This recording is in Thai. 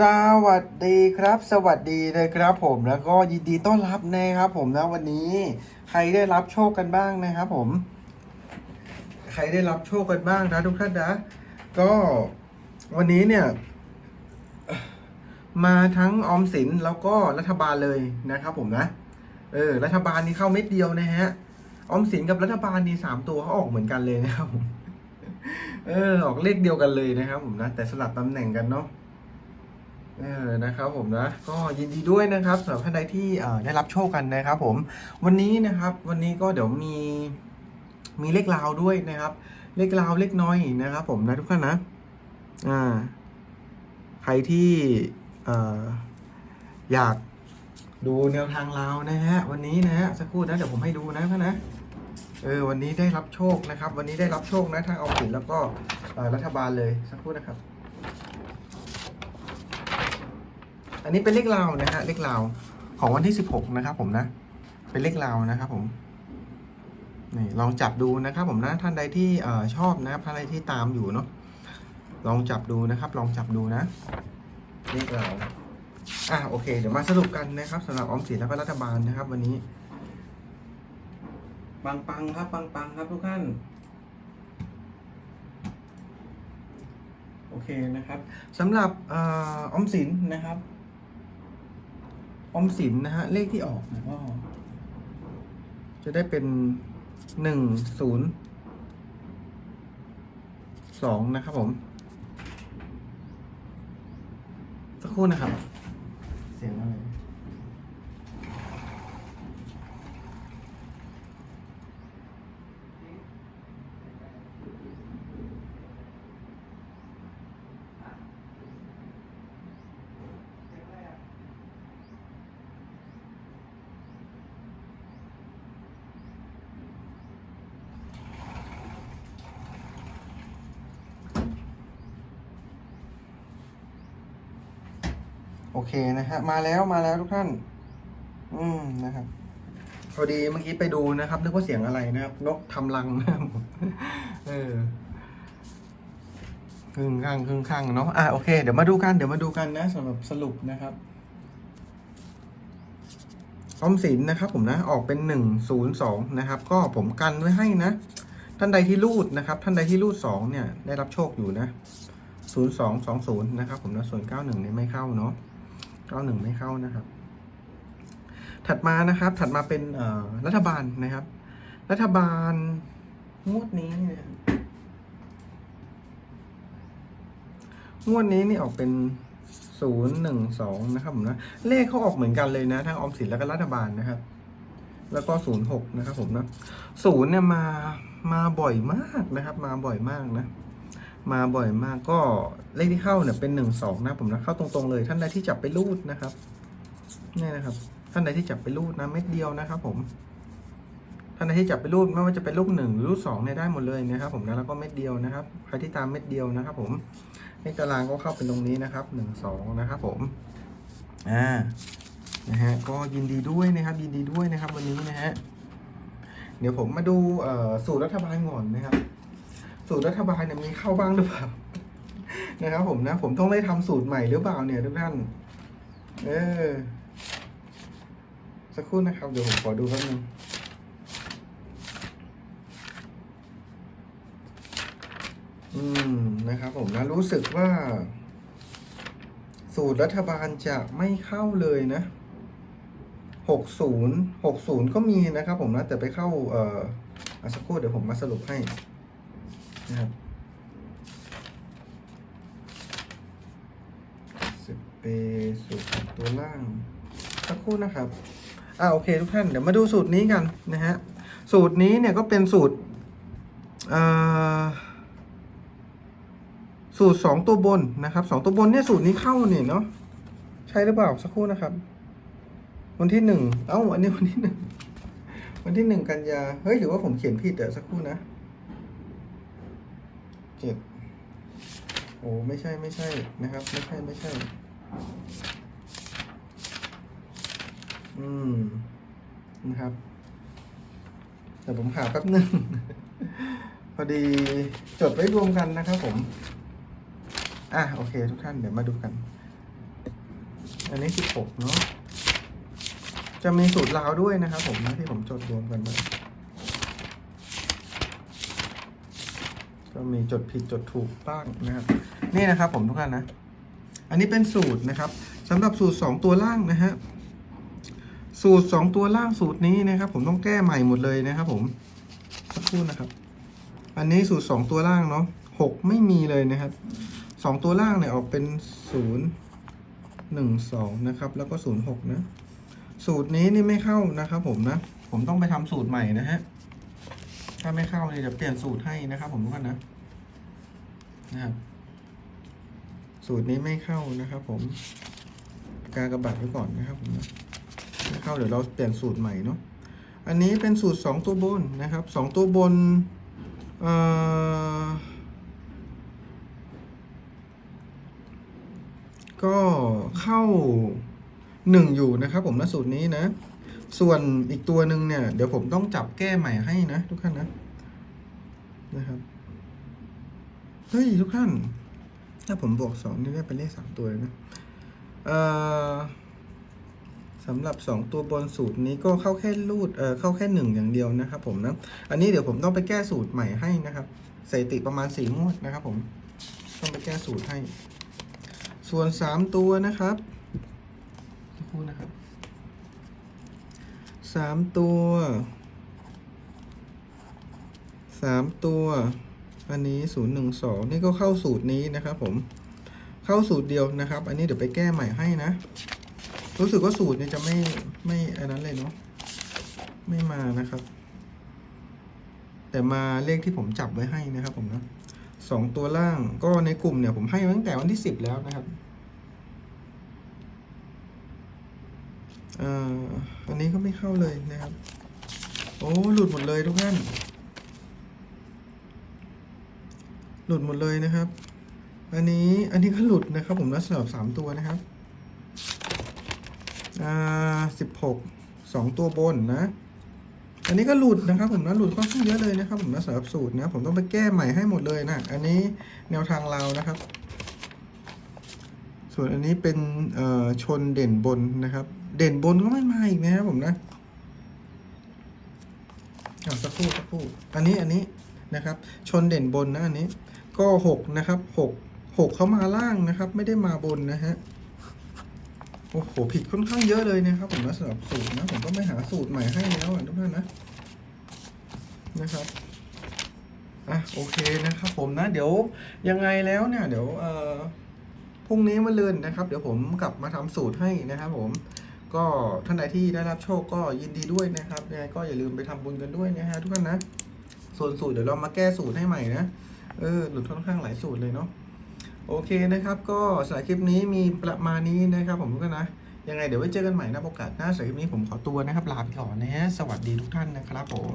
สวัสดีครับ สวัสดีนะครับผมแล้วก็ยินดีต้อนรับนะครับผมนะวันนี้ ใครได้รับโชคกันบ้างนะครับผม ใครได้รับโชคกันบ้างนะทุกท่านนะ ก็วันนี้เนี่ย มาทั้งออมสินแล้วก็รัฐบาลเลยนะครับผมนะ เออ รัฐบาลนี่เข้าเม็ดเดียวนะฮะออมสินกับรัฐบาลนี่สามตัวเขาออกเหมือนกันเลยนะครับผมเออออกเลขเดียวกันเลยนะครับผมนะแต่สลับตำแหน่งกันเนาะ เออนะครับผมนะก็ยินดีด้วยนะครับสำหรับท่านใดที่ได้รับโชคกันนะครับ ผม วันนี้นะครับวันนี้ก็เดี๋ยวมีมีเลขลาวด้วยนะครับ เลขลาวเลขน้อยนะครับ ผมนะทุกท่านนะอ่าใครที่เอ่ออยากดูแนวทางลาวนะฮะวันนี้นะฮะสักครู่นะเดี๋ยวผมให้ดูนะท่านนะเออวันนี้ได้รับโชคนะครับ วันนี้ได้รับโชคนะทางออมสินแล้วก็รัฐบาลเลยสักครู่นะครับ อันนี้เป็นเลขลาวนะฮะเลขลาวของวันที่สิบหกนะครับ ผมนะ เป็นเลขลาวนะครับ ผมนี่ลองจับดูนะครับ ผมนะท่านใดที่เอ่อชอบนะครับท่านใดที่ตามอยู่เนาะลองจับดูนะครับ ลองจับดูนะเลขลาวอะโอเค เดี๋ยวมาสรุปกันนะครับสำหรับออมสินแล้วก็รัฐบาลนะครับ วันนี้ปังปังครับปังปังครับทุกท่านโอเคนะครับสำหรับอออมสินนะครับ ออมสินนะฮะ เลขที่ออกนะก็จะได้เป็นหนึ่งศูนย์สองนะครับผม สักครู่นะครับ เสียงอะไร โอเคนะฮะมาแล้วมาแล้วทุกท่าน อืมนะครับพอดีเมื่อกี้ไปดูนะครับนึกว่าเสียงอะไรนะครับนกทำรังนะครับเออครึ่งข้างครึ่งข้างเนาะอะโอเคเดี๋ยวมาดูกันเดี๋ยวมาดูกันนะสำหรับสรุปนะครับออมสินนะครับ ผมนะออกเป็นหนึ่งศูนย์สองนะครับ ก็ผมกันไว้ให้นะ ท่านใดที่รูดนะครับ ท่านใดที่รูดสองเนี่ยได้รับโชคอยู่นะศูนย์สองสองศูนย์นะครับ ผมนะส่วนเก้าหนึ่งเนี่ยไม่เข้าเนาะ เก้าหนึ่งไม่เข้านะครับ ถัดมานะครับ ถัดมาเป็นรัฐบาลนะครับ รัฐบาลงวดนี้เนี่ยงวดนี้นี่ออกเป็นศูนย์หนึ่งสองนะครับผมนะ เลขเขาออกเหมือนกันเลยนะ ทั้งออมสินแล้วก็รัฐบาลนะครับ แล้วก็ศูนย์หกนะครับผมนะศูนย์เนี่ยมามาบ่อยมากนะครับ มาบ่อยมากนะ มาบ่อยมากก็เลขที่เข้าเนี่ยเป็นหนึ่งสองนะผมนะเข้าตรงๆเลย ท่านใดที่จับไปรูดนะครับนี่นะครับ ท่านใดที่จับไปรูดนะเม็ดเดียวนะครับ ผม ท่านใดที่จับไปรูดไม่ว่าจะเป็นลูกหนึ่งหรือลูกสองเนี่ยได้หมดเลยนะครับ ผมนะแล้วก็เม็ดเดียวนะครับใครที่ตามเม็ดเดียวนะครับ ผมเลขตารางก็เข้าเป็นตรงนี้นะครับหนึ่งสองนะครับ ผมอ่านะฮะก็ยินดีด้วยนะครับ ยินดีด้วยนะครับ วันนี้นะฮะเดี๋ยวผมมาดูสูตรรัฐบาลก่อนนะครับ สูตรรัฐบาลเนี่ยมีเข้าบ้างหรือเปล่านะครับผมนะ ผมต้องได้ทำสูตรใหม่หรือเปล่าเนี่ยทุกท่าน เออ สักครู่นะครับ เดี๋ยวผมขอดูแป๊บนึงอืมนะครับ ผมนะรู้สึกว่า สูตรรัฐบาลจะไม่เข้าเลยนะหกศูนย์หกศูนย์ก็มีนะครับ ผมนะแต่ไปเข้า เอ่อสักครู่เดี๋ยวผมมาสรุปให้ นะครับสเปสูตรตัวล่าง สักครู่นะครับ อ่าโอเคทุกท่าน เดี๋ยวมาดูสูตรนี้กันนะฮะ สูตรนี้เนี่ยก็เป็นสูตรสูตรสองตัวบนนะครับสองตัวบนเนี่ยสูตรนี้เข้าเนี่ยเนาะ ใช่หรือเปล่าสักครู่นะครับ วันที่หนึ่ง เอ้า อันนี้วันที่หนึ่ง วันที่หนึ่งกันยา เฮ้ยหรือว่าผมเขียนผิดเดี๋ยวสักครู่นะ เจ็ดโอ้ไม่ใช่ไม่ใช่นะครับ ไม่ใช่ไม่ใช่ อืมนะครับแต่ผมหาแป๊บหนึ่งพอดีจดไว้รวมกันนะครับผม อะโอเค ทุกท่านเดี๋ยวมาดูกัน อันนี้สิบหกเนาะจะมีสูตรลาวด้วยนะครับผมนะที่ผมจดรวมกันมา มีจดผิดจดถูกบ้างนะครับ นี่นะครับผมทุกท่านนะ อันนี้เป็นสูตรนะครับสำหรับสูตรสองตัวล่างนะฮะสูตรสองตัวล่างสูตรนี้นะครับ ผมต้องแก้ใหม่หมดเลยนะครับ ผมสักครู่นะครับ อันนี้สูตรสองตัวล่างเนาะหกไม่มีเลยนะครับสองตัวล่างเนี่ยออกเป็นศูนย์หนึ่งสองนะครับ แล้วก็ศูนย์หกนะ สูตรนี้นี่ไม่เข้านะครับ ผมนะ ผมต้องไปทำสูตรใหม่นะฮะถ้าไม่เข้าเนี่ยจะเปลี่ยนสูตรให้นะครับผมทุกท่านนะ นะครับ สูตรนี้ไม่เข้านะครับผมกากระบาดไว้ก่อนนะครับผมไม่เข้าเดี๋ยวเราเปลี่ยนสูตรใหม่เนาะอันนี้เป็นสูตรสองตัวบนนะครับสองตัวบนเอ่อก็เข้าหนึ่งอยู่นะครับผมนะสูตรนี้นะ ส่วนอีกตัวหนึ่งเนี่ย เดี๋ยวผมต้องจับแก้ใหม่ให้นะทุกท่านนะนะครับ เฮ้ยทุกท่าน ถ้าผมบวกสองนี่ได้เป็นเลขสามตัวเลยนะเอ่อสำหรับสองตัวบนสูตรนี้ก็เข้าแค่รูดเอ่อเข้าแค่หนึ่งอย่างเดียวนะครับผมนะ อันนี้เดี๋ยวผมต้องไปแก้สูตรใหม่ให้นะครับสถิติประมาณสี่งวดนะครับผมต้องไปแก้สูตรให้ ส่วนสามตัวนะครับสักครู่นะครับสามตัวสามตัว อันนี้ศูนย์หนึ่งสองนี่ก็เข้าสูตรนี้นะครับผม เข้าสูตรเดียวนะครับ อันนี้เดี๋ยวไปแก้ใหม่ให้นะ รู้สึกว่าสูตรเนี้จะไม่ไม่อันนั้นเลยเนาะ ไม่มานะครับ แต่มาเลขที่ผมจับไว้ให้นะครับผมนะสองตัวล่างก็ในกลุ่มเนี่ยผมให้ตั้งแต่วันที่สิบแล้วนะครับอ่ออันนี้ก็ไม่เข้าเลยนะครับ โอ้ หลุดหมดเลยทุกท่าน หลุดหมดเลยนะครับ อันนี้อันนี้ก็หลุดนะครับ ผมนะสำหรับสามตัวนะครับ อ่าสิบหกสองตัวบนนะ อันนี้ก็หลุดนะครับ ผมนะหลุดค่อนข้างเยอะเลยนะครับ ผมนะสำหรับสูตรนะ ผมต้องไปแก้ใหม่ให้หมดเลยนะ อันนี้แนวทางเรานะครับ ส่วนอันนี้เป็นเอ่อชนเด่นบนนะครับ เด่นบนก็ไม่มาอีกนะครับผมนะเอาสักครู่สักครู่ อันนี้อันนี้ นะครับ ชนเด่นบนนะอันนี้ ก็หกนะครับหกหกเขามาล่างนะครับ ไม่ได้มาบนนะฮะโอ้โหผิดค่อนข้างเยอะเลยนะครับ ผมนะสำหรับสูตรนะ ผมก็ไม่หาสูตรใหม่ให้แล้วอะทุกท่านนะนะครับอะโอเคนะครับ ผมนะ เดี๋ยวยังไงแล้วเนี่ย เดี๋ยวเอ่อพรุ่งนี้มาเลือนนะครับ เดี๋ยวผมกลับมาทำสูตรให้นะครับ ผมก็ท่านใดที่ได้รับโชคก็ยินดีด้วยนะครับยังไงก็อย่าลืมไปทำบุญกันด้วยนะฮะทุกท่านนะ ส่วนสูตรเดี๋ยวเรามาแก้สูตรให้ใหม่นะ เออหลุดค่อนข้างหลายสูตรเลยเนาะ โอเคนะครับ ก็สายคลิปนี้มีประมาณนี้นะครับ ผมก็นะ ยังไงเดี๋ยวไว้เจอกันใหม่นะโอกาสหน้าสายคลิปนี้ผมขอตัวนะครับลาไปก่อนนะฮะ สวัสดีทุกท่านนะครับผม